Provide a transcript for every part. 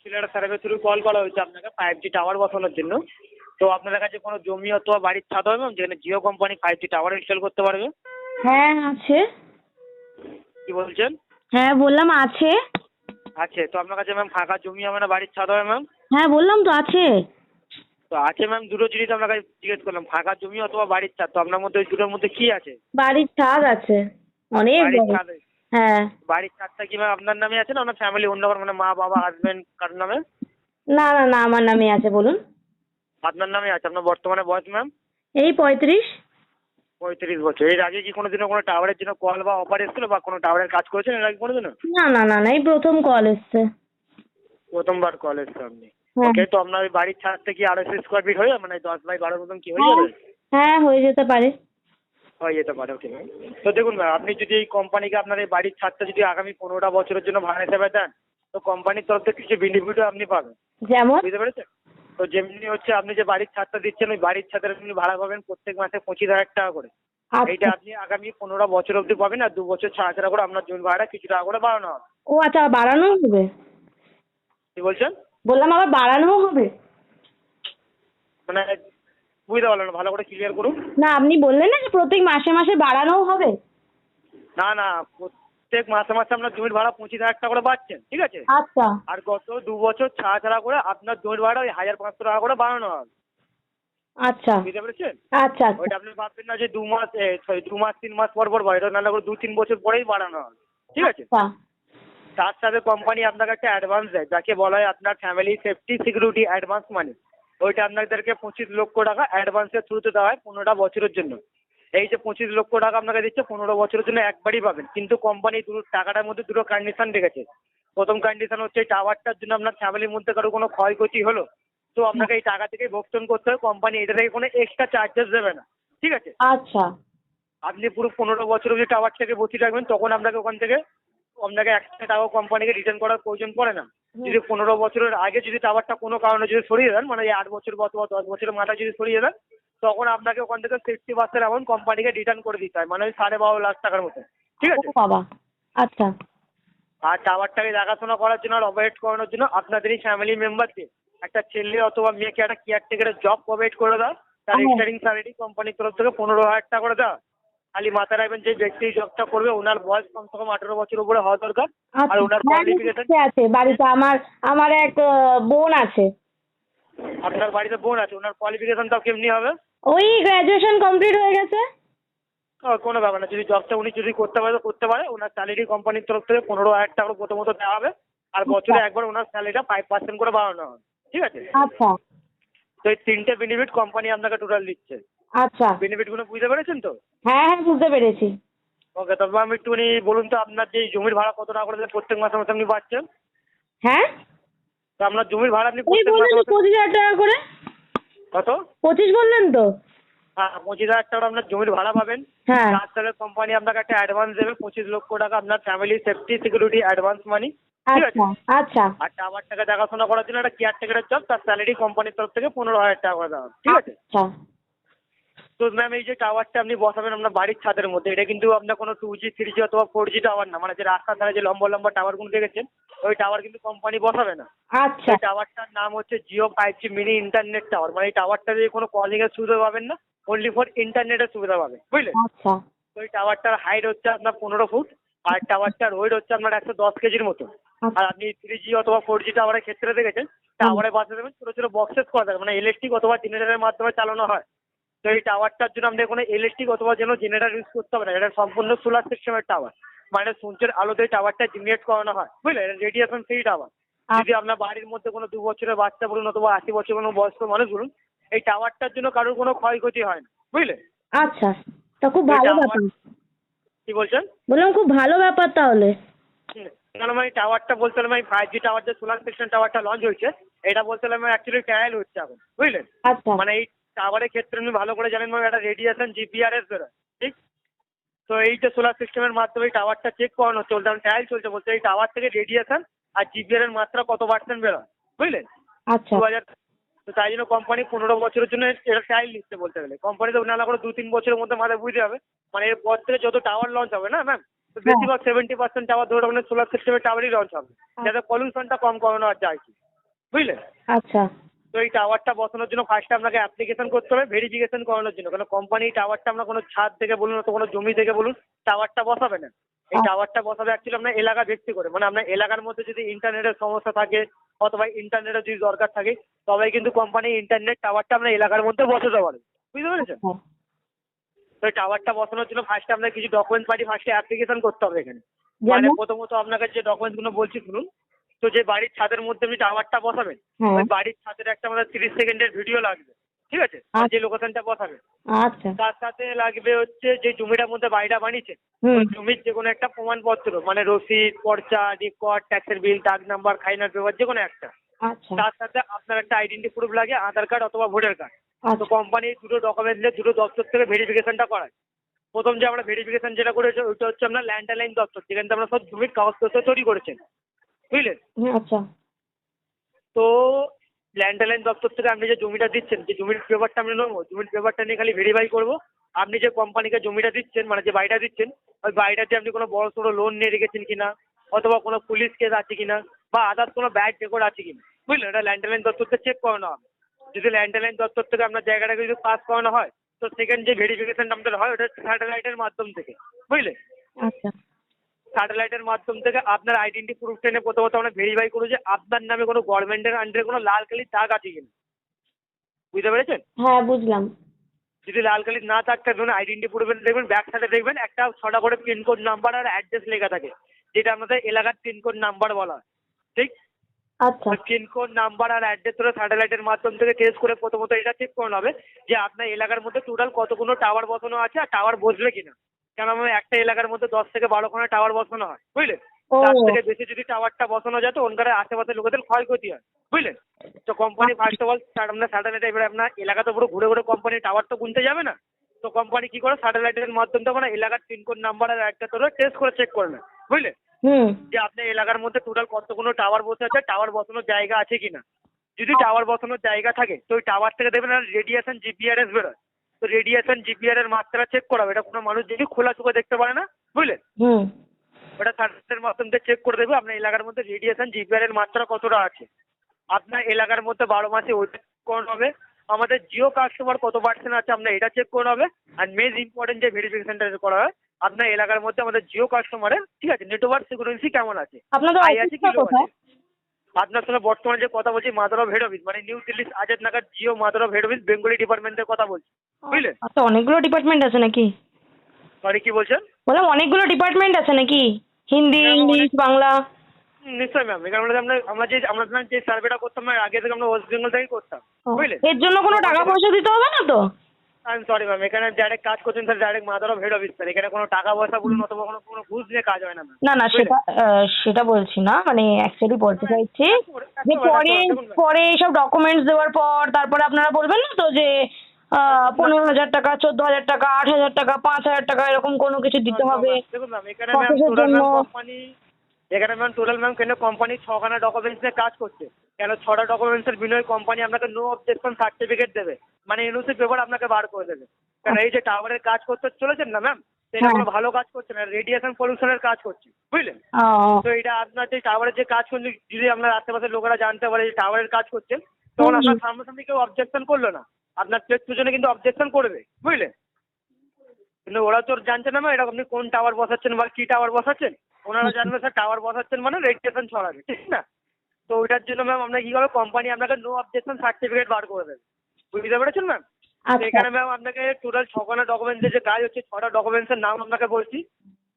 সিলেটের survey through call করা হয়েছে আপনাকে ফাইভ জি টাওয়ার বসানোর জন্য। তো আপনাদের কাছে কোনো জমি অথবা বাড়ির ছাদ হবে ম্যাম যেখানে Jio company five G tower install করতে পারবে? হ্যাঁ আছে। কি বলছেন? হ্যাঁ বললাম আছে। আছে। তো আপনার কাছে ম্যাম ফাঁকা জমি হবে না বাড়ির ছাদ হবে ম্যাম হ্যাঁ বললাম তো আছে। তো আছে ম্যাম দুটো জিনিস আপনার কাছে জিজ্ঞেস করলাম। ফাঁকা জমি অথবা বাড়ির ছাদ? তো আপনার মধ্যে ওই দুটোর মধ্যে কি আছে? বাড়ির ছাদ আছে। অনেক বাড়ির বড়। ছাদ হ্যাঁ। বাড়ির ছাদটা কি আপনার নামে আছে না আপনার ফ্যামিলি অন্য কারও? মানে মা বাবা হাজবেন্ড কার নামে? না না না আমার নামে আছে বলুন। আপনার নামে আছে? আপনার বর্তমানে বয়স ম্যাম এই পঁয়ত্রিশ। পঁয়ত্রিশ বছর। এর আগে কি কোনোদিনও কোনো টাওয়ারের জন্য কল বা অফার এসেছিল বা কোনো টাওয়ারের কাজ করেছেন এর আগে কোনোদিনও? না না না না এই প্রথম কল এসছে। প্রথমবার কল এসছে আপনি। হ্যাঁ। ওকে তো আপনার ওই বাড়ির ছাদটা কি আড়াইশো স্কোয়ার ফিট হয়ে যাবে? মানে দশ বাই বারোর মতন কি হয়ে যাবে? হ্যাঁ হয়ে যেতে পারে। হয়ে যেতে পারে ওকে ম্যাম তো দেখুন ম্যাম আপনি যদি এই কোম্পানিকে আপনার এই বাড়ির ছাদটা যদি আগামী পনেরোটা বছরের জন্য ভাড়া হিসেবে দেন তো কোম্পানির তরফ থেকে কিছু বেনিফিটও আপনি পাবেন। যেমন? বুঝতে পেরেছেন? তো যেমনি হচ্ছে আপনি যে বাড়ির ছাদটা দিচ্ছেন ওই বাড়ির ছাদের আপনি ভাড়া পাবেন প্রত্যেক মাসে পঁচিশ হাজার টাকা করে। এইটা আচ্ছা আপনি আগামী পনেরো বছর অবধি পাবেন আর দু বছর ছাড়া ছাড়া করে আপনার জমি ভাড়াটা কিছু টাকা করে বাড়ানো হবে। ও আচ্ছা বাড়ানো হবে? কি বলছেন? বললাম আবার বাড়ানোও হবে? মানে বুঝতে পারলাম না ভালো করে ক্লিয়ার করুন। না আপনি বললেন না যে প্রত্যেক মাসে মাসে বাড়ানোও হবে? না না প্রত্যেক মাসে মাসে আপনার জমির ভাড়া পঁচিশ হাজার টাকা করে বাড়ছেন ঠিক আছে? আচ্ছা। আর গত দু বছর ছাড়া ছাড়া করে আপনার জমির ভাড়া ওই হাজার পাঁচশো টাকা করে বাড়ানো হবে। আচ্ছা। বুঝতে পেরেছেন? আচ্ছা আচ্ছা। ওইটা আপনি ভাববেন না যে দু মাস সরি দু মাস তিন মাস পর পর বাড়ে এটা নাহলে করে দু তিন বছর পরেই বাড়ানো হবে ঠিক আছে? আচ্ছা। তার সাথে কোম্পানি আপনাকে একটা অ্যাডভান্স দেয় যাকে বলা হয় আপনার family safety security advance money ওইটা আপনাদেরকে পঁচিশ লক্ষ টাকা অ্যাডভান্সের থ্রুতে দেওয়া হয় পনেরোটা বছরের জন্য। এই যে পঁচিশ লক্ষ টাকা আপনাকে দিচ্ছে পনেরো বছরের জন্য একবারই পাবেন। কিন্তু কোম্পানি দুটো টাকাটার মধ্যে দুটো কন্ডিশন রেখেছে। প্রথম কন্ডিশন হচ্ছে এই টাওয়ারটার জন্য আপনার ফ্যামিলির মধ্যে কারও কোনো ক্ষয়ক্ষতি হলো তো আপনাকে এই টাকা থেকেই ভোক্তন করতে হবে কোম্পানি এটা থেকে কোনো এক্সট্রা চার্জেস দেবে না। ঠিক আছে? আচ্ছা। আপনি পুরো পনেরো বছর অবধি টাওয়ার থেকে বসিয়ে রাখবেন তখন আপনাকে ওখান থেকে আপনাকে একশো টাকা কোম্পানিকে রিটার্ন করার প্রয়োজন পড়ে না। যদি পনেরো বছরের আগে যদি টাওয়ারটা কোনো কারণে যদি সরিয়ে দেন মানে আট বছর বা অথবা দশ বছরের মাথায় যদি সরিয়ে দেন তখন আপনাকে ওখান থেকে সিক্সটি পার্সেন্ট অ্যামাউন্ট কোম্পানিকে রিটার্ন করে দিতে হয় মানে ওই সাড়ে বারো লাখ টাকার মতো। ঠিক আছে? বাবা। আচ্ছা। আর টাওয়ারটাকে দেখাশোনা করার জন্য আর অপারেট করানোর জন্য আপনাদেরই ফ্যামিলি মেম্বারকে একটা ছেলে অথবা মেয়েকে একটা কেয়ারটেকারের জব প্রোভাইড করে দাও তার। স্টার্টিং স্যালারি কোম্পানির তরফ থেকে পনেরো হাজার টাকা করে দাও। খালি মাথায় রাখবেন যে ব্যক্তি জবটা করবে ওনার বয়স কমসে কম আঠারো বছর উপরে হওয়া দরকার আর আচ্ছা ওনার কোয়ালিফিকেশন আছে? বাড়িতে আমার আমার এক বোন আছে। আপনার বাড়িতে বোন আছে ওনার কোয়ালিফিকেশনটাও কেমনি হবে? ওই গ্রাজুয়েশন কমপ্লিট হয়ে গেছে। কোনো ব্যাপার না যদি জবটা উনি যদি করতে পারে করতে পারে। ওনার স্যালারি কোম্পানির তরফ থেকে পনেরো হাজার টাকা করে প্রথমত দেওয়া হবে। আর বছরে একবার ওনার স্যালারিটা ফাইভ পার্সেন্ট করে বাড়ানো হবে। ঠিক আছে? আচ্ছা। তো এই তিনটে বেনিফিট কোম্পানি আপনাকে টোটাল দিচ্ছে। আচ্ছা। বেনিফিটগুলো বুঝতে পেরেছেন তো? হ্যাঁ হ্যাঁ বুঝতে পেরেছি। ওকে তবে আমি একটুখানি বলুন তো আপনার যে জমির ভাড়া কত টাকা করে প্রত্যেক মাসে মাসে আপনি পাচ্ছেন? হ্যাঁ? তো আপনার জমির ভাড়া আপনি প্রত্যেক মাসে মাসে পঁচিশ হাজার টাকা করে। কত? পঁচিশ বললেন তো? হ্যাঁ পঁচিশ হাজার টাকা আপনার জমির ভাড়া পাবেন। হ্যাঁ। তার সাথে কোম্পানি আপনাকে একটা অ্যাডভান্স দেবে পঁচিশ লক্ষ টাকা আপনার family safety security advance money ঠিক আছে? আচ্ছা আচ্ছা। আর টাওয়ার টাকা দেখাশোনা করার জন্য একটা কেয়ারটেকারের জব তার স্যালারি কোম্পানির তরফ থেকে পনেরো হাজার টাকা করে দেওয়া ঠিক আছে? আচ্ছা। তো ম্যাম এই যে টাওয়ারটা আপনি বসাবেন আপনার বাড়ির ছাদের মধ্যে এটা কিন্তু আপনার কোনো টু জি থ্রি জি অথবা ফোর জি টাওয়ার না। মানে যে রাস্তার ধারে যে লম্বা লম্বা টাওয়ারগুলো দেখেছেন ওই টাওয়ার কিন্তু কোম্পানি বসাবে না। আচ্ছা। টাওয়ারটার নাম হচ্ছে Jio five G mini internet tower মানে এই টাওয়ারটা দিয়ে কোনো কলিং এর সুবিধা পাবেন না অনলি ফর ইন্টারনেটের সুবিধা পাবেন। বুঝলেন? আচ্ছা। তো এই টাওয়ারটার হাইট হচ্ছে আপনার পনেরো ফুট আর টাওয়ারটার ওয়েট হচ্ছে আপনার একশো দশ কেজির মতো। আর আপনি থ্রি জি অথবা ফোর জি টাওয়ারের ক্ষেত্রে দেখেছেন টাওয়ারে বাসে দেবেন ছোটো ছোটো বক্সেস করা থাকে। মানে ইলেকট্রিক অথবা জেনারেটারের মাধ্যমে চালানো হয়। তো এই টাওয়ারটার জন্য আপনি কোনো ইলেকট্রিক অথবা যেন জেনারেটার ইউজ করতে হবে না। এটা সম্পূর্ণ সোলার সিস্টেমের টাওয়ার মানে সূর্যের আলোতে টাওয়ারটা জেনারেট করানো হয়। বুঝলেন এটা রেডিয়েশন ফ্রি টাওয়ার যদি আপনার বাড়ির মধ্যে কোনো দু বছরের বাচ্চা বলুন অথবা আশি বছর কোনো বয়স্ক মানুষ বলুন এই টাওয়ারটার জন্য কারোর কোনো ক্ষয়ক্ষতি হয় না। বুঝলে? আচ্ছা। তা খুব ভালো ব্যাপার। কি বলছেন? বললাম খুব ভালো ব্যাপার তাহলে। কেন মানে টাওয়ারটা বলতে হলে মানে ফাইভ জি টাওয়ার যে সোলার সিস্টেম টাওয়ারটা লঞ্চ হয়েছে এটা বলতে হলে মানে অ্যাকচুয়ালি ট্রায়াল হচ্ছে এখন। বুঝলেন? আচ্ছা। মানে এই টাওয়ারের ক্ষেত্রে আপনি ভালো করে জানেন মানে একটা রেডিয়েশন জিপিআরএস বেরোয় ঠিক? তো এই যে সোলার সিস্টেমের মাধ্যমে টাওয়ারটা চেক করানো চলছে এখন ট্রায়াল চলছে বলছে এই টাওয়ার থেকে রেডিয়েশন আর জিপিআর এর মাত্রা কত পার্সেন্ট বেরোয় বুঝলেন? আচ্ছা। দু হাজার তো তাই জন্য কোম্পানি পনেরো বছরের জন্য এটা ট্রায়াল নিচ্ছে বলতে গেলে। কোম্পানি তো না করে দু তিন বছরের মধ্যে মাথায় বুঝতে হবে মানে এরপর থেকে যত টাওয়ার লঞ্চ হবে না ম্যাম তো বেশিরভাগ সেভেন্টি পার্সেন্ট টাওয়ার ধরে রাখবেন সোলার সিস্টেমের টাওয়ারই লঞ্চ হবে। যাতে পলিউশনটা কম করানো আর যায় কি বুঝলেন? আচ্ছা। তো এই টাওয়ারটা বসানোর জন্য ফার্স্টে আপনাকে অ্যাপ্লিকেশন করতে হবে ভেরিফিকেশন করানোর জন্য। কারণ কোম্পানি টাওয়ারটা আমরা কোনো ছাদ থেকে বলুন অথবা কোনো জমি থেকে বলুন টাওয়ারটা বসাবে না। এই। টাওয়ারটা বসাবে অ্যাকচুয়ালি আপনার এলাকা ভিত্তি করে। মানে আপনার এলাকার মধ্যে যদি ইন্টারনেটের সমস্যা থাকে অথবা ইন্টারনেটের যদি দরকার থাকে তবে কিন্তু কোম্পানি ইন্টারনেট টাওয়ারটা আপনার এলাকার মধ্যে বসাতে পারে বুঝতে পেরেছেন? হ্যাঁ। তো এই টাওয়ারটা বসানোর জন্য ফার্স্টে আপনার কিছু ডকুমেন্টস পাঠিয়ে ফার্স্টে অ্যাপ্লিকেশন করতে হবে এখানে। মানে প্রথমত আপনাকে যে ডকুমেন্টসগুলো বলছি শুনুন। তো যে বাড়ির ছাদের মধ্যে আপনি টাওয়ারটা বসাবেন হ্যাঁ। ওই বাড়ির ছাদের একটা আমাদের তিরিশ সেকেন্ডের ভিডিও লাগবে ঠিক আছে? যে লোকেশনটা বসাবে। আচ্ছা। তার সাথে লাগবে হচ্ছে যে জমিটার মধ্যে বাড়িটা বানিয়েছে জমির যে কোনো একটা প্রমাণপত্র মানে রসিদ পর্চা রেকর্ড ট্যাক্সের বিল ডাক নাম্বার খাইনার পেপার যে কোনো একটা। আচ্ছা। তার সাথে আপনার একটা আইডেন্টি প্রুফ লাগে আধার কার্ড অথবা ভোটার কার্ড তো আচ্ছা কোম্পানি দুটো ডকুমেন্টস দিয়ে দুটো দপ্তর থেকে ভেরিফিকেশনটা করায়। প্রথম যে আমরা ভেরিফিকেশন যেটা করেছি ওইটা হচ্ছে আপনার ল্যান্ড লাইন দপ্তর যেখানে আমরা সব জমির কাগজপত্র তৈরি করেছেন। বুঝলেন? হ্যাঁ, আচ্ছা। তো ল্যান্ড লাইন দপ্তর থেকে আপনি যে জমিটা দিচ্ছেন যে জমির পেপারটা আমি নেব জমির পেপারটা নিয়ে খালি ভেরিফাই করব আপনি যে কোম্পানিকে জমিটা দিচ্ছেন মানে যে বাড়িটা দিচ্ছেন ওই বাড়িটাতে আপনি কোনো বড় সড়ো লোন নিয়ে রেখেছেন কিনা অথবা কোনো পুলিশ কেস আছে কিনা বা আদার্স কোনো ব্যাড রেকর্ড আছে কিনা বুঝলেন? এটা ল্যান্ড লাইন দপ্তর থেকে চেক করানো হবে। যদি ল্যান্ড লাইন দপ্তর থেকে আপনার জায়গাটাকে যদি পাস করানো হয় তো সেকেন্ড যে ভেরিফিকেশন আমাদের হয় ওটা স্যাটেলাইটের মাধ্যম থেকে বুঝলেন? আচ্ছা। স্যাটেলাইটের মাধ্যম থেকে আপনার আইডেন্টি প্রুফ এনে প্রথমত আমরা ভেরিফাই করব যে আপনার নামে কোনো গভর্নমেন্টের আন্ডারে কোনো লাল কালির দাগ আছে কিনা। বুঝতে পেরেছেন? হ্যাঁ বুঝলাম। যদি লাল কালির না দাগ থাকে ধরুন আইডেন্টি প্রুফের দেখবেন ব্যাক সাইডে দেখবেন একটা ছটা করে পিনকোড নাম্বার আর অ্যাড্রেস লেখা থাকে যেটা আমাদের এলাকার পিনকোড নাম্বার বলা হয়। ঠিক? আচ্ছা। পিনকোড নাম্বার আর অ্যাড্রেস ধরে স্যাটেলাইটের মাধ্যম থেকে টেস্ট করে প্রথমত এটা চেক করানো হবে যে আপনার এলাকার মধ্যে টোটাল কতগুলো টাওয়ার বসানো আছে আর টাওয়ার বসবে কিনা। কেন আমার একটা এলাকার মধ্যে দশ থেকে বারোখানা টাওয়ার বসানো হয় বুঝলেন তার থেকে বেশি যদি টাওয়ারটা বসানো যায় তো ওনকার আশেপাশের লোকেদের ক্ষয়ক্ষতি হয় বুঝলেন তো কোম্পানি ফার্স্ট অফ অল আপনার স্যাটেলাইট এবারে আপনার এলাকা তো পুরো ঘুরে ঘুরে কোম্পানি টাওয়ার তো গুনতে যাবে না। তো কোম্পানি কি করে? স্যাটেলাইটের মাধ্যমে তখন এলাকার পিনকোড নাম্বার আর একটা তোর টেস্ট করে চেক করে নেয় বুঝলেন যে আপনার এলাকার মধ্যে টোটাল কতগুলো টাওয়ার বসে আছে টাওয়ার বসানোর জায়গা আছে কিনা? যদি টাওয়ার বসানোর জায়গা থাকে তো ওই টাওয়ার থেকে দেখবেন রেডিয়েশন জিপিআরএস বেরোয়। তো রেডিয়েশন জিপিআর এর মাত্রা চেক করাবে। এটা কোনো মানুষ যদি খোলা চোখে দেখতে পারে না বুঝলেন ওটা স্যাটেলাইটের মাধ্যমে চেক করে দেবে আপনার এলাকার মধ্যে রেডিয়েশন জিপিআর এর মাত্রা কতটা আছে। আপনার এলাকার মধ্যে বারো মাসে ওইটা করানো হবে আমাদের জিও কাস্টমার কত পার্সেন্ট আছে আপনার এটা চেক করানো হবে। আর মেজ ইম্পর্টেন্ট যে ভেরিফিকেশনটা করা হয় আপনার এলাকার মধ্যে আমাদের জিও কাস্টমারের ঠিক আছে নেটওয়ার্ক সিকিউরিটি কেমন আছে? আপনাদের অফিসটা কোথায় আছে? আপনার সঙ্গে বর্তমানে যে কথা বলছি মাদার অফ হেড অফিস মানে নিউ দিল্লি আজাদ নাগাদ Jio mother of head office Bengali ডিপার্টমেন্টের কথা বলছি। বুঝলেন আচ্ছা অনেকগুলো ডিপার্টমেন্ট আছে নাকি? সরি কি বলছেন? বললাম অনেকগুলো ডিপার্টমেন্ট আছে নাকি? হিন্দি হ্যাঁ, ইংলিশ বাংলা। নিশ্চয়ই ম্যাম এখানে আমরা আমরা আমরা যে আমরা যে সার্ভেটা করতাম আগে থেকে আমরা ওয়েস্ট বেঙ্গল থেকেই করতাম ও, বুঝলেন এর জন্য কোনো টাকা পয়সা দিতে হবে না তো? আই এম সরি ম্যাম এখানে ডাইরেক্ট কাজ করছেন sir direct mother of head office sir এখানে কোনো টাকা পয়সা বলুন অথবা কোনো কোনো ঘুষ নিয়ে কাজ হয় না না না সেটা সেটা বলছি না। মানে অ্যাকচুয়ালি বলতে চাইছি যে পরে পরে এইসব ডকুমেন্টস দেওয়ার পর তারপরে আপনারা বলবেন না তো যে পনেরো হাজার টাকা চোদ্দ হাজার টাকা আট হাজার টাকা পাঁচ হাজার টাকা এরকম কোনো কিছু দিতে হবে। দেখুন ম্যাম এখানে কোম্পানি এখানে ম্যাম টোটাল ম্যাম কেন কোম্পানি ছখানা ডকুমেন্টস নিয়ে কাজ করছে? কেন ছটা ডকুমেন্টসের বিনিময়ে কোম্পানি আপনাকে নো অবজেকশন সার্টিফিকেট দেবে? মানে এনওসি পেপার আপনাকে বার করে দেবে। কেন এই যে টাওয়ারের কাজ করতে চলেছেন না ম্যাম এটা হ্যাঁ। কোনো ভালো কাজ করছে না রেডিয়েশন পলিউশনের কাজ করছে বুঝলেন? তো এটা আপনার যে টাওয়ারের যে কাজ করছে যদি আপনার আশেপাশের লোকেরা জানতে পারে যে টাওয়ারের কাজ করছেন তখন। আপনার সামনাসামনি কেউ অবজেকশন করল না। আপনার পেট পিছনে কিন্তু অবজেকশন করবে বুঝলেন? কিন্তু ওরা তো জানছে না এটা আপনি কোন টাওয়ার বসাচ্ছেন বা কি টাওয়ার বসাচ্ছেন? ওনারা জানবে স্যার টাওয়ার বসাচ্ছেন মানে রেজিস্ট্রেশন ছড়াবে ঠিক না? তো ওইটার জন্য ম্যাম আপনার কি হবে কোম্পানি আপনাকে নো অবজেকশন সার্টিফিকেট বার করে দেবে। বুঝতে পেরেছেন ম্যাম আচ্ছা। এখানে ম্যাম আপনাকে টোটাল ছখানা ডকুমেন্টসের যে কাজ হচ্ছে ছটা ডকুমেন্টসের নাম আপনাকে বলছি।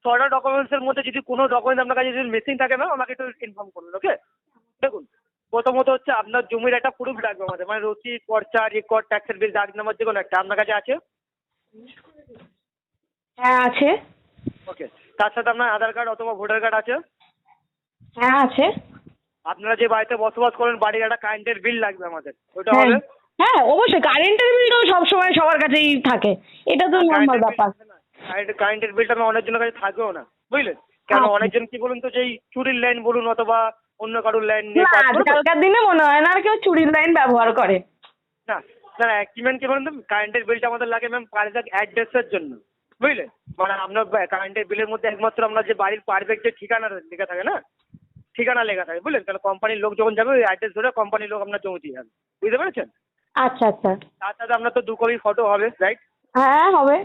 ছটা ডকুমেন্টসের মধ্যে যদি কোনো ডকুমেন্ট আপনার কাছে যদি মিসিং থাকে ম্যাম আমাকে একটু ইনফর্ম করুন ওকে দেখুন প্রথমত হচ্ছে আপনার জমির একটা প্রুফ লাগবে আমাদের মানে রসিদ পর্চা রেকর্ড ট্যাক্সের বিল ডাক নাম্বার যে কোনো একটা আপনার কাছে আছে? হ্যাঁ আছে। ওকে তার সাথে আপনার আধার কার্ড অথবা ভোটার কার্ড আছে? হ্যাঁ আছে। আপনারা যে বাড়িতে বসবাস করেন বাড়ির একটা কারেন্টের বিল লাগবে আমাদের। ওটা হ্যাঁ। হবে? হ্যাঁ অবশ্যই। কারেন্টের বিল তো সবসময় সবার কাছেই থাকে। এটা তো নর্মাল ব্যাপার। কারেন্টের বিলটা আমার অনেকজনের কাছে থাকবেও না। বুঝলেন? কেন আচ্ছা। অনেকজন কি বলুন তো যে এই চুরির লাইন বলুন অথবা অন্য কারোর লাইন নিয়ে না আজকালকার দিনে মনে হয় না আর কেউ চুরির লাইন ব্যবহার করে। না না না কি ম্যাম কি বলুন তো কারেন্টের বিলটা আমাদের লাগে ম্যাম পারফেক্ট অ্যাড্রেসের জন্য। বুঝলেন মানে আপনার কারেন্টের বিলের মধ্যে একমাত্র আপনার যে বাড়ির পারফেক্ট যে ঠিকানা লেখা থাকে না? ঠিকানা লেখা থাকে বুঝলেন তাহলে কোম্পানির লোক যখন যাবে ওই অ্যাড্রেস ধরে কোম্পানির লোক আপনার জমি দিয়ে যাবে। বুঝতে পেরেছেন? আচ্ছা আচ্ছা। তার সাথে আপনার তো দু কপি ফটো হবে রাইট হ্যাঁ হবে।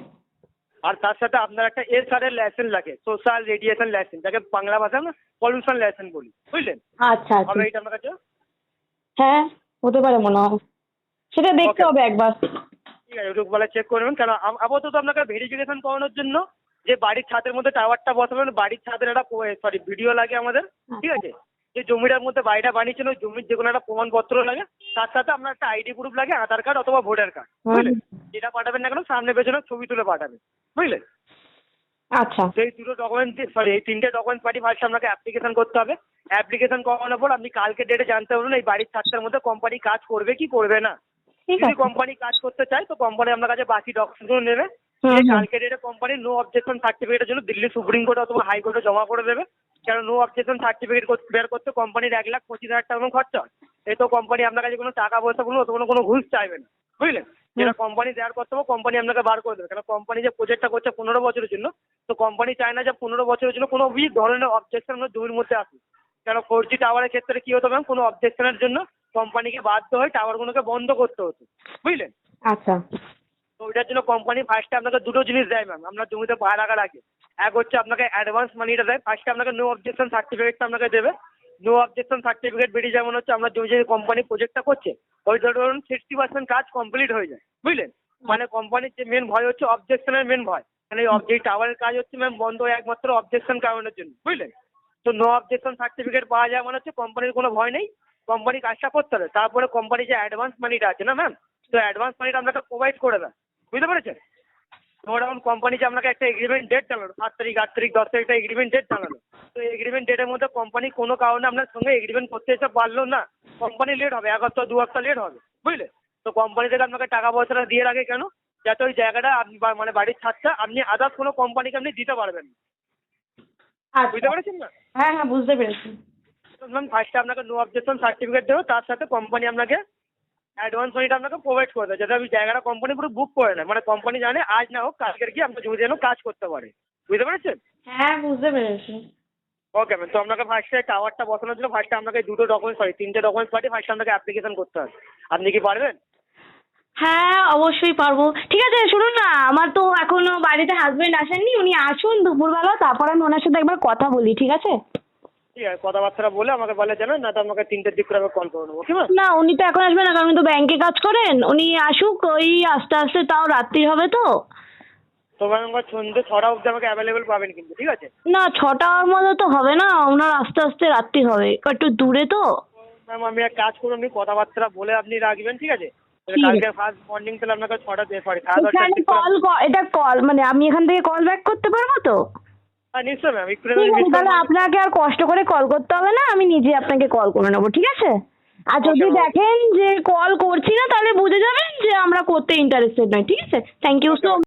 আর তার সাথে আপনার একটা এসআর এর লাইসেন্স লাগে সোশ্যাল রেডিয়েশন লাইসেন্স যাকে বাংলা ভাষায় আমরা পলিউশন লাইসেন্স বলি বুঝলেন আচ্ছা আচ্ছা। হবে এটা আপনার কাছে? হ্যাঁ হতে পারে মনে হয়। সেটা দেখতে হবে একবার। ঠিক আছে ওটুকু বলে চেক করবেন কারণ আপাতত আপনাকে ভেরিফিকেশন করানোর জন্য যে বাড়ির ছাদের মধ্যে টাওয়ারটা বসাবেন বাড়ির ছাদের একটা সরি ভিডিও লাগে আমাদের ঠিক আছে? যে জমিটার মধ্যে বাড়িটা বানিয়েছেন ওই জমির যে কোনো একটা প্রমাণপত্র লাগে তার সাথে আপনার একটা আইডি প্রুফ লাগে আধার কার্ড অথবা ভোটার কার্ড বুঝলেন যেটা পাঠাবেন না কেন সামনে পেছনে ছবি তুলে পাঠাবেন বুঝলেন আচ্ছা। সেই দুটো ডকুমেন্ট সরি এই তিনটে ডকুমেন্ট পাঠিয়ে ফার্স্ট আপনাকে অ্যাপ্লিকেশন করতে হবে। অ্যাপ্লিকেশন করানোর পর আপনি কালকে ডেটে জানতে পারবেন এই বাড়ির ছাদটার মধ্যে কোম্পানি কাজ করবে কি করবে না। যদি কোম্পানি কাজ করতে চায় তো কোম্পানি আপনার কাছে বাকি ডকুমেন্টগুলো নেবে। কালকে ডেটে কোম্পানি নো অবজেকশন সার্টিফিকেটের জন্য দিল্লি সুপ্রিম কোর্টে অথবা হাইকোর্টে জমা করে দেবে। কারণ নো অবজেকশন সার্টিফিকেট বের করতে কোম্পানির এক লাখ পঁচিশ হাজার টাকা খরচা হয়। এই তো কোম্পানি আপনার কাছে কোনো টাকা পয়সা কোনো অথবা কোনো ঘুষ চাইবে না। বুঝলেন? যেটা কোম্পানি দেওয়ার কর্তব্য কোম্পানি আপনাকে বার করে দেবে। কারণ কোম্পানি যে প্রজেক্টটা করছে পনেরো বছরের জন্য তো কোম্পানি চায় না যে পনেরো বছরের জন্য কোনো ধরনের অবজেকশন জমির মধ্যে আসুক। কেন ফোর জি টাওয়ারের ক্ষেত্রে কি হতো ম্যাম কোনো অবজেকশনের জন্য কোম্পানিকে বাধ্য হয়ে টাওয়ারগুলোকে বন্ধ করতে হতো। বুঝলেন? আচ্ছা। তো ওইটার জন্য কোম্পানি ফার্স্টে আপনাকে দুটো জিনিস দেয় ম্যাম আপনার জমিতে পা রাখার আগে। এক হচ্ছে আপনাকে অ্যাডভান্স মানিটা দেয়। ফার্স্টে আপনাকে নো অবজেকশন সার্টিফিকেটটা আপনাকে দেবে। নো অবজেকশন সার্টিফিকেট বেরিয়ে যেমন হচ্ছে আপনার জমি যে কোম্পানি প্রজেক্টটা করছে ওই ধরুন সিক্সটি পার্সেন্ট কাজ কমপ্লিট হয়ে যায়। বুঝলেন? মানে কোম্পানির যে মেন ভয় হচ্ছে অবজেকশনের মেন ভয়। মানে এই টাওয়ারের কাজ হচ্ছে ম্যাম বন্ধ হয় একমাত্র অবজেকশন কারণের জন্য। বুঝলেন? তো নো অবজেকশন সার্টিফিকেট পাওয়া যায় মানে হচ্ছে কোম্পানির কোনো ভয় নেই। কোম্পানি কাজটা করতে হবে। তারপরে কোম্পানি যে অ্যাডভান্স মানিটা আছে না ম্যাম তো অ্যাডভান্স মানিটা আপনাকে প্রোভাইড করে দেয় বুঝতে পেরেছেন? এখন কোম্পানি যে আপনাকে একটা এগ্রিমেন্ট ডেট জানালো সাত তারিখ আট তারিখ দশ তারিখ একটা এগ্রিমেন্ট ডেট জানালো তো এগ্রিমেন্ট ডেটের মধ্যে কোম্পানি কোনো কারণে আপনার সঙ্গে এগ্রিমেন্ট করতে এসে পারল না। কোম্পানি লেট হবে এক সপ্তাহ দু সপ্তাহ লেট হবে বুঝলে? তো কোম্পানি থেকে আপনাকে টাকা পয়সাটা দিয়ে রাখে কেন? যাতে ওই জায়গাটা আপনি মানে বাড়ির ছাদটা আপনি আদার্স কোনো কোম্পানিকে আপনি দিতে পারবেন না। বুঝতে আচ্ছা পেরেছেন না? হ্যাঁ হ্যাঁ বুঝতে পেরেছি। ম্যাম ফার্স্টে আপনাকে নো অবজেকশন সার্টিফিকেট দেবো তার সাথে কোম্পানি আপনাকে অ্যাডভান্স মানিটা আপনাকে প্রোভাইড করে দেয় যাতে ওই জায়গাটা কোম্পানি পুরো বুক করে নেয় মানে কোম্পানি জানে আজ না হোক কালকের কি আপনার জমি যেন কাজ করতে পারে। বুঝতে পেরেছেন? হ্যাঁ বুঝতে পেরেছি। ওকে ম্যাম তো আপনাকে ফার্স্টে টাওয়ারটা বসানোর জন্য ফার্স্টে আপনাকে দুটো ডকুমেন্টস সরি তিনটে ডকুমেন্টস পাঠিয়ে ফার্স্টে আপনাকে অ্যাপ্লিকেশন করতে হবে। আপনি কি পারবেন? হ্যাঁ অবশ্যই পারব। ঠিক আছে শুনুন না আমার তো এখনও বাড়িতে হাজবেন্ড আসেননি উনি আসুন দুপুরবেলা তারপর আমি ওনার সাথে একবার কথা বলি ঠিক আছে? কথাবার্তা বলে আমাকে বলে জানান না তো আমাকে তিনটের দিক করে কল করে নেব না উনি তো এখন আসবেন না কারণ তো ব্যাংকে কাজ করেন। উনি আসুক ওই আস্তে আস্তে তাও রাত্রি হবে তো। তো আমার সন্ধ্যে ছটা অবধি আমাকে অ্যাভেলেবেল পাবেন কিন্তু ঠিক আছে? না ছটার মধ্যে তো হবে না ওনার আস্তে আস্তে রাত্রি হবে। একটু দূরে তো। ম্যাম আমি এক কাজ করুন আপনি কথাবার্তা বলে আপনি রাখবেন ঠিক আছে? তাহলে কালকে ফার্স্ট মর্নিং তাহলে আপনাকে ছটা সরি সাড়ে কল এটা কল মানে আমি এখান থেকে কল ব্যাক করতে পারব তো? হ্যাঁ ম্যাম একটু তাহলে আপনাকে আর কষ্ট করে কল করতে হবে না আমি নিজে আপনাকে কল করে নেব ঠিক আছে? আর যদি. দেখেন যে কল করছি না তাহলে বুঝে যাবেন যে আমরা করতে ইন্টারেস্টেড নয় ঠিক আছে? Thank you so